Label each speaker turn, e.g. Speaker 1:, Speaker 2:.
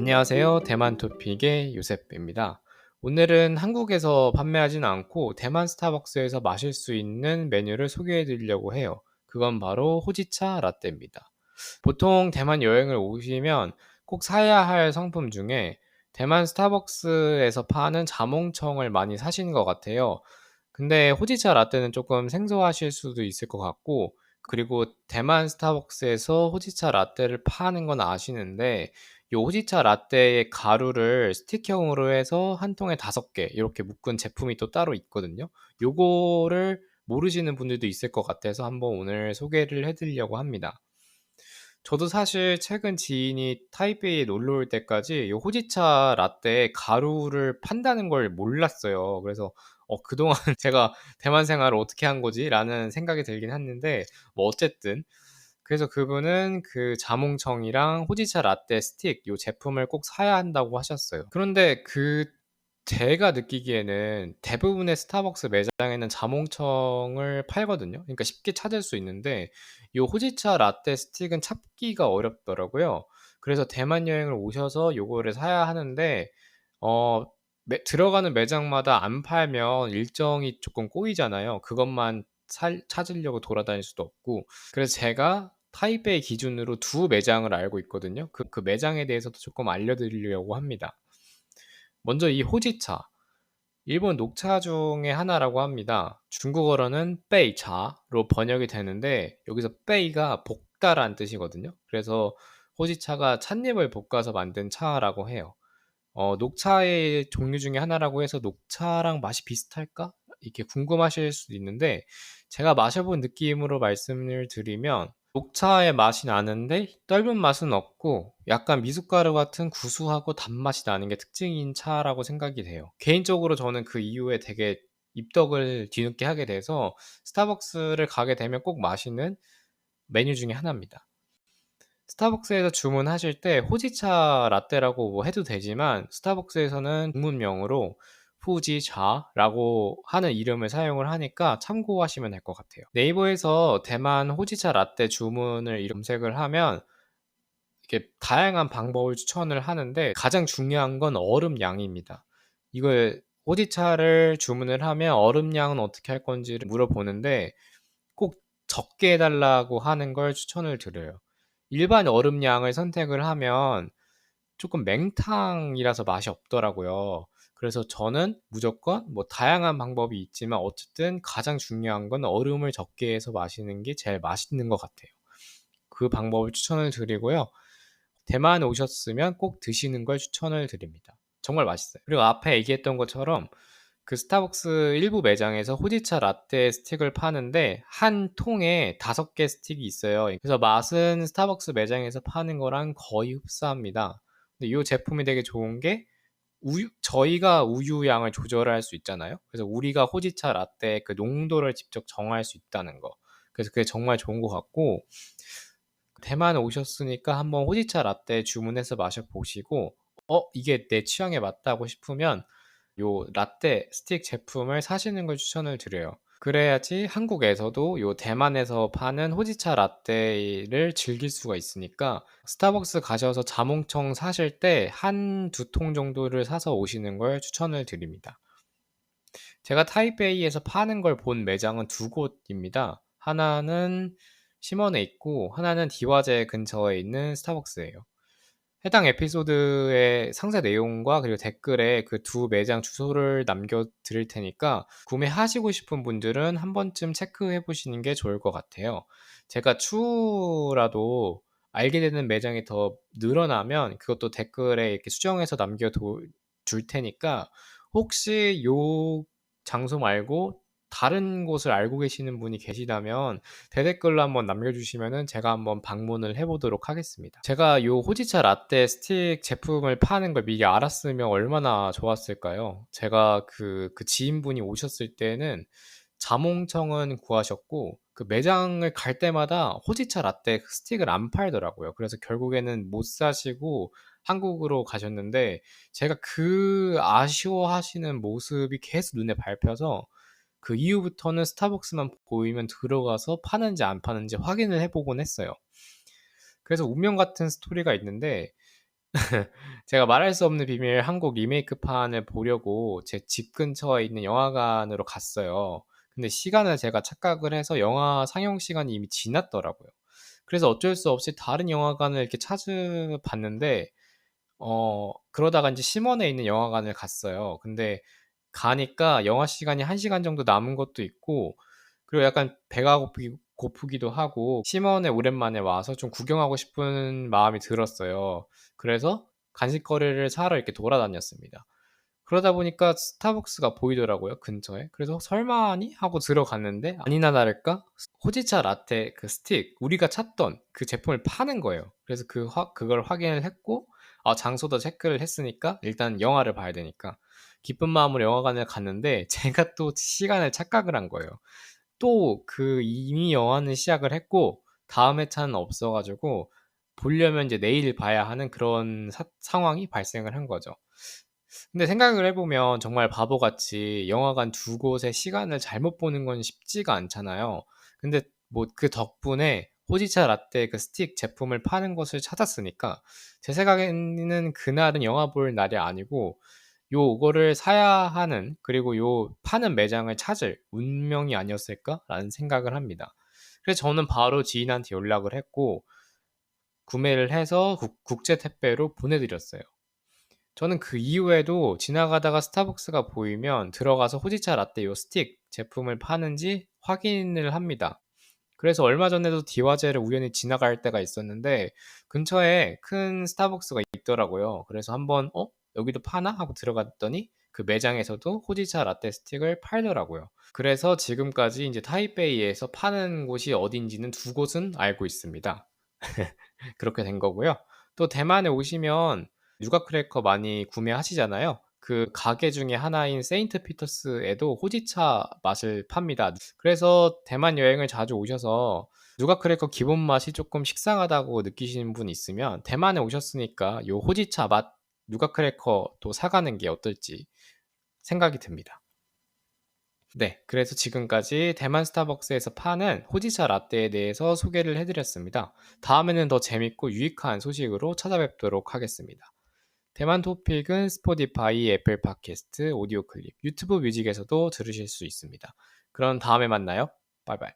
Speaker 1: 안녕하세요. 대만 토픽의 요셉입니다. 오늘은 한국에서 판매하지는 않고 대만 스타벅스에서 마실 수 있는 메뉴를 소개해 드리려고 해요. 그건 바로 호지차 라떼입니다. 보통 대만 여행을 오시면 꼭 사야 할 상품 중에 대만 스타벅스에서 파는 자몽청을 많이 사시는 것 같아요. 근데 호지차 라떼는 조금 생소하실 수도 있을 것 같고 그리고 대만 스타벅스에서 호지차 라떼를 파는 건 아시는데 요 호지차 라떼의 가루를 스틱형으로 해서 한 통에 5개 이렇게 묶은 제품이 또 따로 있거든요. 요거를 모르시는 분들도 있을 것 같아서 한번 오늘 소개를 해 드리려고 합니다. 저도 사실 최근 지인이 타이베이에 놀러 올 때까지 요 호지차 라떼에 가루를 판다는 걸 몰랐어요. 그래서 어 그동안 제가 '대만 생활을 어떻게 한 거지?'라는 생각이 들긴 했는데 뭐 어쨌든 그래서 그분은 그 자몽청이랑 호지차 라떼 스틱 요 제품을 꼭 사야 한다고 하셨어요. 그런데 그 제가 느끼기에는 대부분의 스타벅스 매장에는 자몽청을 팔거든요. 그러니까 쉽게 찾을 수 있는데 요 호지차 라떼 스틱은 찾기가 어렵더라고요. 그래서 대만 여행을 오셔서 요거를 사야 하는데 어 매 들어가는 매장마다 안 팔면 일정이 조금 꼬이잖아요. 그것만 살 찾으려고 돌아다닐 수도 없고 그래서 제가 타이베이 기준으로 두 매장을 알고 있거든요. 그 그 매장에 대해서도 조금 알려 드리려고 합니다. 먼저 이 호지차. 일본 녹차 중의 하나라고 합니다. 중국어로는 빼이차로 번역이 되는데 여기서 빼이가 볶다란 뜻이거든요. 그래서 호지차가 찻잎을 볶아서 만든 차라고 해요. 어, 녹차의 종류 중에 하나라고 해서 녹차랑 맛이 비슷할까? 이렇게 궁금하실 수도 있는데 제가 마셔본 느낌으로 말씀을 드리면 녹차의 맛이 나는데 떫은 맛은 없고 약간 미숫가루 같은 구수하고 단맛이 나는 게 특징인 차라고 생각이 돼요. 개인적으로 저는 그 이후에 되게 입덕을 뒤늦게 하게 돼서 스타벅스를 가게 되면 꼭 마시는 메뉴 중에 하나입니다. 스타벅스에서 주문하실 때 호지차 라떼라고 뭐 해도 되지만 스타벅스에서는 중문명으로 후지차라고 하는 이름을 사용을 하니까 참고하시면 될 것 같아요. 네이버에서 대만 호지차 라떼 주문을 검색을 하면 이렇게 다양한 방법을 추천을 하는데 가장 중요한 건 얼음 양입니다. 이걸 호지차를 주문을 하면 얼음 양은 어떻게 할 건지를 물어보는데 꼭 적게 해달라고 하는 걸 추천을 드려요. 일반 얼음 양을 선택을 하면 조금 맹탕이라서 맛이 없더라고요. 그래서 저는 무조건 뭐 다양한 방법이 있지만 어쨌든 가장 중요한 건 얼음을 적게 해서 마시는 게 제일 맛있는 것 같아요. 그 방법을 추천을 드리고요. 대만 오셨으면 꼭 드시는 걸 추천을 드립니다. 정말 맛있어요. 그리고 앞에 얘기했던 것처럼 그 스타벅스 일부 매장에서 호지차 라떼 스틱을 파는데 한 통에 다섯 개 스틱이 있어요. 그래서 맛은 스타벅스 매장에서 파는 거랑 거의 흡사합니다. 근데 이 제품이 되게 좋은 게 우유 저희가 우유 양을 조절할 수 있잖아요. 그래서 우리가 호지차 라떼 그 농도를 직접 정할 수 있다는 거. 그래서 그게 정말 좋은 것 같고 대만 오셨으니까 한번 호지차 라떼 주문해서 마셔 보시고 어 이게 내 취향에 맞다고 싶으면 요 라떼 스틱 제품을 사시는 걸 추천을 드려요. 그래야지 한국에서도 요 대만에서 파는 호지차 라떼를 즐길 수가 있으니까 스타벅스 가셔서 자몽청 사실 때 한 두 통 정도를 사서 오시는 걸 추천을 드립니다. 제가 타이베이에서 파는 걸 본 매장은 두 곳입니다. 하나는 심원에 있고 하나는 디화제 근처에 있는 스타벅스예요. 해당 에피소드의 상세 내용과 그리고 댓글에 그 두 매장 주소를 남겨 드릴 테니까 구매하시고 싶은 분들은 한 번쯤 체크해 보시는 게 좋을 것 같아요. 제가 추후라도 알게 되는 매장이 더 늘어나면 그것도 댓글에 이렇게 수정해서 남겨 둘 테니까 혹시 요 장소 말고 다른 곳을 알고 계시는 분이 계시다면 대댓글로 한번 남겨주시면은 제가 한번 방문을 해보도록 하겠습니다. 제가 요 호지차 라떼 스틱 제품을 파는 걸 미리 알았으면 얼마나 좋았을까요? 제가 그, 그 지인분이 오셨을 때는 자몽청은 구하셨고 그 매장을 갈 때마다 호지차 라떼 스틱을 안 팔더라고요. 그래서 결국에는 못 사시고 한국으로 가셨는데 제가 그 아쉬워하시는 모습이 계속 눈에 밟혀서 그 이후부터는 스타벅스만 보이면 들어가서 파는지 안 파는지 확인을 해보곤 했어요. 그래서 운명 같은 스토리가 있는데 제가 말할 수 없는 비밀 한국 리메이크판을 보려고 제 집 근처에 있는 영화관으로 갔어요. 근데 시간을 제가 착각을 해서 영화 상영 시간이 이미 지났더라고요. 그래서 어쩔 수 없이 다른 영화관을 이렇게 찾아봤는데 어 그러다가 인제 심원에 있는 영화관을 갔어요. 근데 가니까 영화 시간이 1 시간 정도 남은 것도 있고 그리고 약간 배가 고프기 고프기도 하고 심원에 오랜만에 와서 좀 구경하고 싶은 마음이 들었어요. 그래서 간식거리를 사러 이렇게 돌아다녔습니다. 그러다 보니까 스타벅스가 보이더라고요, 근처에. 그래서 '설마 하니?' 하고 들어갔는데 아니나 다를까 호지차 라테 그 스틱 우리가 찾던 그 제품을 파는 거예요. 그래서 그확 그걸 확인을 했고 아 장소도 체크를 했으니까 일단 영화를 봐야 되니까 기쁜 마음으로 영화관을 갔는데 제가 또 시간을 착각을 한 거예요. 또 그 이미 영화는 시작을 했고 다음 회차는 없어 가지고 보려면 이제 내일 봐야 하는 그런 사 상황이 발생을 한 거죠. 근데 생각을 해 보면 정말 바보같이 영화관 두 곳의 시간을 잘못 보는 건 쉽지가 않잖아요. 근데 뭐 그 덕분에 호지차 라테 그 스틱 제품을 파는 곳을 찾았으니까 제 생각에는 그날은 영화 볼 날이 아니고 요거를 사야 하는 그리고 요 파는 매장을 찾을 운명이 아니었을까라는 생각을 합니다. 그래서 저는 바로 지인한테 연락을 했고 구매를 해서 국 국제 택배로 보내 드렸어요. 저는 그 이후에도 지나가다가 스타벅스가 보이면 들어가서 호지차 라테 요 스틱 제품을 파는지 확인을 합니다. 그래서 얼마 전에도 디화제를 우연히 지나갈 때가 있었는데 근처에 큰 스타벅스가 있더라고요. 그래서 한번 '어 여기도 파나?' 하고 들어갔더니 그 매장에서도 호지차 라테 스틱을 팔더라고요. 그래서 지금까지 인제 타이베이에서 파는 곳이 어딘지는 두 곳은 알고 있습니다. 그렇게 된 거고요. 또 대만에 오시면 누각 크래커 많이 구매하시잖아요. 그 가게 중에 하나인 세인트 피터스에도 호지차 맛을 팝니다. 그래서 대만 여행을 자주 오셔서 누각 크래커 기본 맛이 쪼끔 식상하다고 느끼시는 분 있으면 대만에 오셨으니까 요 호지차 맛 누각 크래커도 사 가는 게 어떨지 생각이 듭니다. 네. 그래서 지금까지 대만 스타벅스에서 파는 호지차 라테에 대해서 소개를 해 드렸습니다. 다음에는 더 재밌고 유익한 소식으로 찾아뵙도록 하겠습니다. 대만 토픽은 스포티파이, 애플 팟캐스트, 오디오 클립, 유튜브 뮤직에서도 들으실 수 있습니다. 그럼 다음에 만나요. 바이바이.